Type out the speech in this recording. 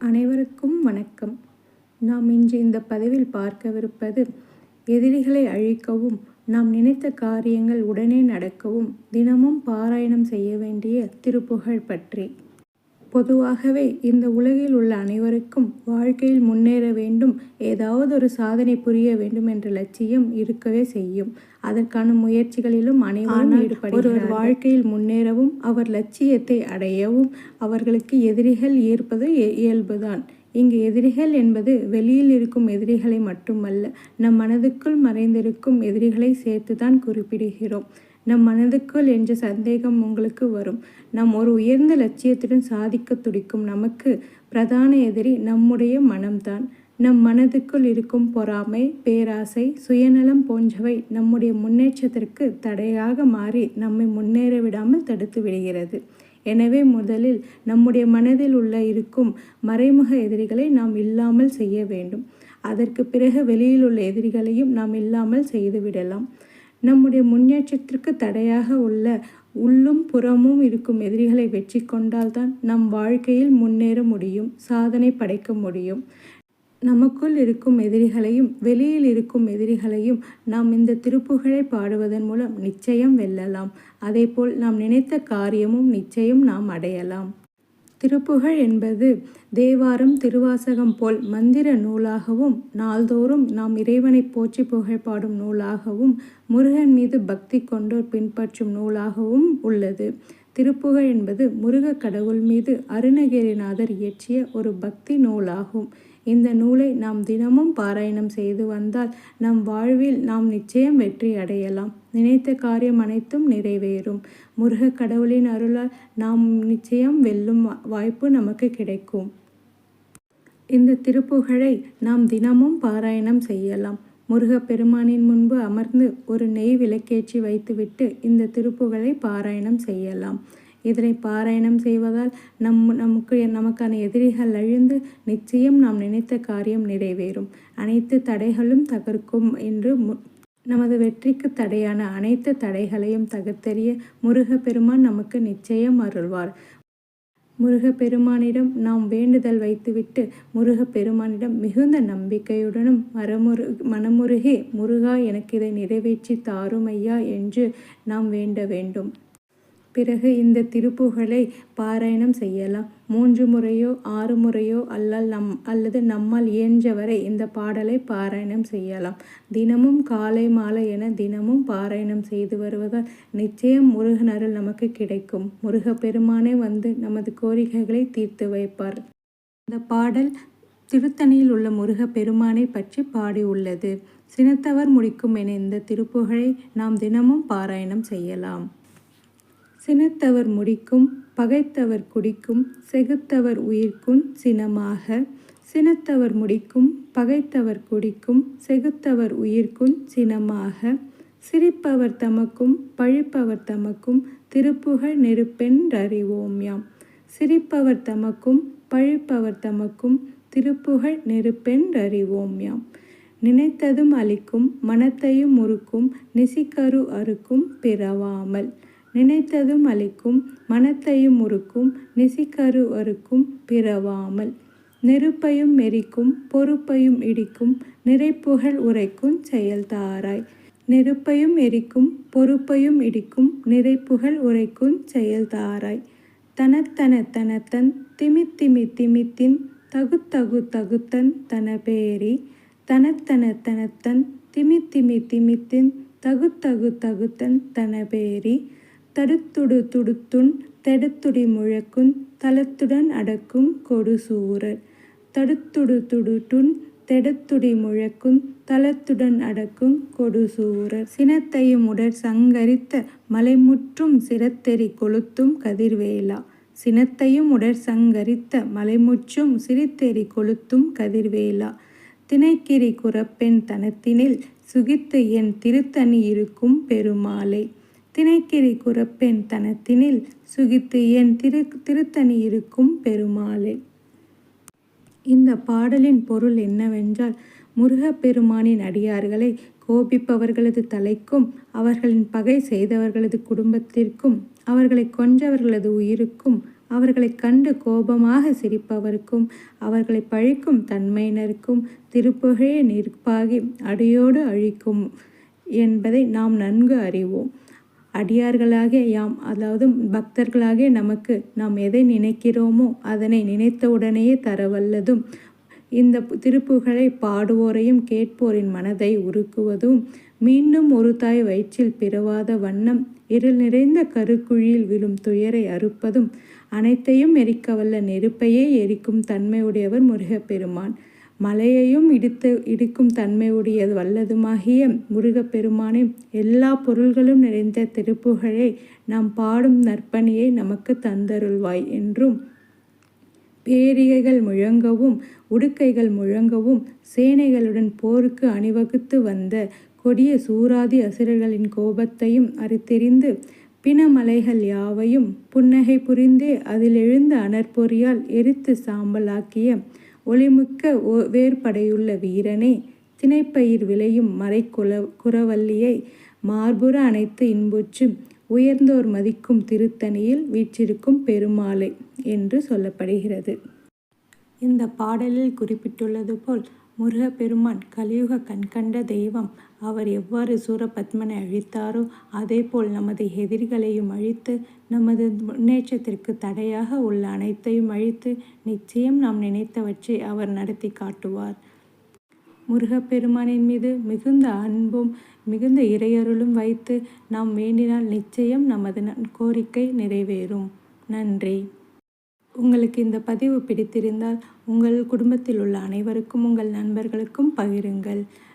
அனைவருக்கும் வணக்கம். நாம் இன்று இந்த பதிவில் பார்க்கவிருப்பது எதிரிகளை அழிக்கவும் நாம் நினைத்த காரியங்கள் உடனே நடக்கவும் தினமும் பாராயணம் செய்ய வேண்டிய திருப்புகழ் பற்றி. பொதுவாகவே இந்த உலகில் உள்ள அனைவருக்கும் வாழ்க்கையில் முன்னேற வேண்டும் ஏதாவது ஒரு சாதனை புரிய வேண்டும் என்ற லட்சியம் இருக்கவே செய்யும். அதற்கான முயற்சிகளிலும் அனைவரும் ஈடுபடுகிறார்கள். வாழ்க்கையில் முன்னேறவும் அவர் லட்சியத்தை அடையவும் அவர்களுக்கு எதிரிகள் ஏற்பது இய- இயல்புதான். இங்கு எதிரிகள் என்பது வெளியில் இருக்கும் எதிரிகளை மட்டுமல்ல நம் மனதுக்குள் மறைந்திருக்கும் எதிரிகளை சேர்த்துதான் குறிப்பிடுகிறோம். நம் மனதுக்குள் என்ற சந்தேகம் உங்களுக்கு வரும். நாம் ஒரு உயர்ந்த லட்சியத்துடன் சாதிக்க துடிக்கும் நமக்கு பிரதான எதிரி நம்முடைய மனம்தான். நம் மனதுக்குள் இருக்கும் பொறாமை பேராசை சுயநலம் போன்றவை நம்முடைய முன்னேற்றத்திற்கு தடையாக மாறி நம்மை முன்னேற விடாமல் தடுத்து விடுகிறது. எனவே முதலில் நம்முடைய மனதில் உள்ள இருக்கும் மறைமுக எதிரிகளை நாம் இல்லாமல் செய்ய வேண்டும். அதற்கு பிறகு வெளியில் உள்ள எதிரிகளையும் நாம் இல்லாமல் செய்துவிடலாம் நம்முடைய முன்னேற்றத்திற்கு தடையாக உள்ள உள்ளும் புறமும் இருக்கும் எதிரிகளை வெற்றி கொண்டால்தான் நம் வாழ்க்கையில் முன்னேற முடியும் சாதனை படைக்க முடியும். நமக்குள் இருக்கும் எதிரிகளையும் வெளியில் இருக்கும் எதிரிகளையும் நாம் இந்த திருப்புகழை பாடுவதன் மூலம் நிச்சயம் வெல்லலாம். அதேபோல் நாம் நினைத்த காரியமும் நிச்சயம் நாம் அடையலாம். திருப்புகழ் என்பது தேவாரம் திருவாசகம் போல் மந்திர நூலாகவும் நாள்தோறும் நாம் இறைவனை போற்றி புகழ் பாடும் நூலாகவும் முருகன் மீது பக்தி கொண்டோர் பின்பற்றும் நூலாகவும் உள்ளது. திருப்புகழ் என்பது முருக கடவுள் மீது அருணகிரிநாதர் இயற்றிய ஒரு பக்தி நூலாகும். இந்த நூலை நாம் தினமும் பாராயணம் செய்து வந்தால் நம் வாழ்வில் நாம் நிச்சயம் வெற்றி அடையலாம். நினைத்த காரியம் அனைத்தும் நிறைவேறும். முருக கடவுளின் அருளால் நாம் நிச்சயம் வெல்லும் வா- வாய்ப்பு நமக்கு கிடைக்கும். இந்த திருப்புகழை நாம் தினமும் பாராயணம் செய்யலாம். முருகப்பெருமானின் முன்பு அமர்ந்து ஒரு நெய் விளக்கேற்றி வைத்துவிட்டு இந்த திருப்புகளை பாராயணம் செய்யலாம். இதனை பாராயணம் செய்வதால் நம் நமக்கு நமக்கான எதிரிகள் அழிந்து நிச்சயம் நாம் நினைத்த காரியம் நிறைவேறும். அனைத்து தடைகளும் தகர்க்கும் என்று மு- நமது வெற்றிக்கு தடையான அனைத்து தடைகளையும் தகர்த்தெறிய முருகப்பெருமான் நமக்கு நிச்சயம் அருள்வார். முருகப்பெருமானிடம் நாம் வேண்டுதல் வைத்துவிட்டு முருகப்பெருமானிடம் மிகுந்த நம்பிக்கையுடனும் மரமுரு மனமுருகே முருகா எனக்கு இதை நிறைவேற்றி தாரும் ஐயா என்று நாம் வேண்ட வேண்டும். பிறகு இந்த திருப்புகழை பாராயணம் செய்யலாம். மூன்று முறையோ ஆறு முறையோ அல்லால் நம் அல்லது நம்மால் இயன்றவரை இந்த பாடலை பாராயணம் செய்யலாம். தினமும் காலை மாலை என தினமும் பாராயணம் செய்து வருவதால் நிச்சயம் முருகன் அருள் நமக்கு கிடைக்கும். முருகப்பெருமானே வந்து நமது கோரிக்கைகளை தீர்த்து வைப்பார். இந்த பாடல் திருத்தணியில் உள்ள முருகப்பெருமானை பற்றி பாடியுள்ளது. சினத்தவர் முடிக்கும் என இந்த திருப்புகழை நாம் தினமும் பாராயணம் செய்யலாம். சினத்தவர் முடிக்கும் பகைத்தவர் குடிக்கும் செகுத்தவர் உயிர்க்கும் சினமாக. சினத்தவர் முடிக்கும் பகைத்தவர் குடிக்கும் செகுத்தவர் உயிர்க்கும் சினமாக. சிரிப்பவர் தமக்கும் பழிப்பவர் தமக்கும் திருப்புகழ் நெருப்பென்றறிவோம் யாம் சிரிப்பவர் தமக்கும் பழிப்பவர் தமக்கும் திருப்புகழ் நெருப்பென்றறிவோம் யாம் நினைத்ததும் அளிக்கும் மனத்தையும் முறுக்கும் நிசிக்கரு அறுக்கும் பிறவாமல். நினைத்ததும் அளிக்கும் மனத்தையும் முறுக்கும் நிசிக்கருவருக்கும் பிறவாமல். நெருப்பையும் மெரிக்கும் பொறுப்பையும் இடிக்கும் நிறைப்புகழ் உரைக்கும் செயல்தாராய். நெருப்பையும் எரிக்கும் பொறுப்பையும் இடிக்கும் நிறைப்புகழ் உரைக்கும் செயல்தாராய். தனத்தன தனத்தன் திமித்திமி திமித்தின் தகுத்தகு தகுத்தன் தனபேரி. தனத்தன தனத்தன் திமித்திமி திமித்தின் தகுத்தகு தகுத்தன் தனபேரி. தடுத்துடு துடுத்துன் தெடுத்துடி முழக்கும் தலத்துடன் அடக்கும் கொடுசூரர் தடுத்துடு துடுட்டுன் தெடுத்துடி முழக்கும் தலத்துடன் அடக்கும் கொடுசூரர் சினத்தையும் உடற் சங்கரித்த மலைமுற்றும் சிரத்தெறி கொளுத்தும் கதிர்வேலா. சினத்தையும் உடற் சங்கரித்த மலைமுற்றும் சிரித்தெறி கொளுத்தும் கதிர்வேலா. திணைக்கிரி குரப்பெண் தனத்தினில் சுகித்து என் திருத்தணி இருக்கும் பெருமாளே. திணைக்கிரி குரப்பெண் தனத்தினில் சுகித்து என் திரு திருத்தணி இருக்கும் பெருமாளே. இந்த பாடலின் பொருள் என்னவென்றால் முருகப்பெருமானின் அடியார்களை கோபிப்பவர்களது தலைக்கும் அவர்களின் பகை செய்தவர்களது குடும்பத்திற்கும் அவர்களை கொன்றவர்களது உயிருக்கும் அவர்களை கண்டு கோபமாக சிரிப்பவர்க்கும் அவர்களை பழிக்கும் தன்மையினருக்கும் திருப்புகழே நிற்பாகி அடியோடு அழிக்கும் என்பதை நாம் நன்கு அறிவோம். அடியார்களாகிய யாம் அதாவது பக்தர்களாகிய நமக்கு நாம் எதை நினைக்கிறோமோ அதனை நினைத்தவுடனேயே தரவல்லதும். இந்த திருப்புகழை பாடுவோரையும் கேட்போரின் மனதை உருக்குவதும். மீண்டும் ஒரு தாய் வயிற்றில் பிறவாத வண்ணம் இருள் நிறைந்த கருக்குழியில் விழும் துயரை அறுப்பதும். அனைத்தையும் எரிக்கவல்ல நெருப்பையே எரிக்கும் தன்மையுடையவர் முருகப்பெருமான். மலையையும் இடித்து இடிக்கும் தன்மையுடையது வல்லதுமாகிய முருகப்பெருமானே எல்லா பொருள்களும் நிறைந்த திருப்புகழை நாம் பாடும் நற்பணியை நமக்கு தந்தருள்வாய் என்றும் பேரிகைகள் முழங்கவும் உடுக்கைகள் முழங்கவும் சேனைகளுடன் போருக்கு அணிவகுத்து வந்த கொடிய சூராதி அசுரர்களின் கோபத்தையும் அறித்தெறிந்து பிணமலைகள் யாவையும் புன்னகை புரிந்தே அதில் எழுந்த அனற்பொறியால் எரித்து சாம்பலாக்கிய ஒளிமிக்க வேர்படையுள்ள வீரனே திணைப்பயிர் விளையும் மறைக்குல குரவல்லியை மார்புற அனைத்து இன்புற்று உயர்ந்தோர் மதிக்கும் திருத்தணியில் வீற்றிருக்கும் பெருமாளை என்று சொல்லப்படுகிறது. இந்த பாடலில் குறிப்பிட்டுள்ளது போல் முருகப்பெருமான் கலியுக கண்கண்ட தெய்வம் அவர் எவ்வாறு சூரபத்மனை அழித்தாரோ அதேபோல் நமது எதிரிகளையும் அழித்து நமது முன்னேற்றத்திற்கு தடையாக உள்ள அனைத்தையும் அழித்து நிச்சயம் நாம் நினைத்தவற்றை அவர் நடத்தி காட்டுவார். முருகப்பெருமானின் மீது மிகுந்த அன்பும் மிகுந்த இறையருளும் வைத்து நாம் வேண்டினால் நிச்சயம் நமது கோரிக்கை நிறைவேறும். நன்றி. உங்களுக்கு இந்த பதிவு பிடித்திருந்தால் உங்கள் குடும்பத்தில் உள்ள அனைவருக்கும் உங்கள் நண்பர்களுக்கும் பகிருங்கள்.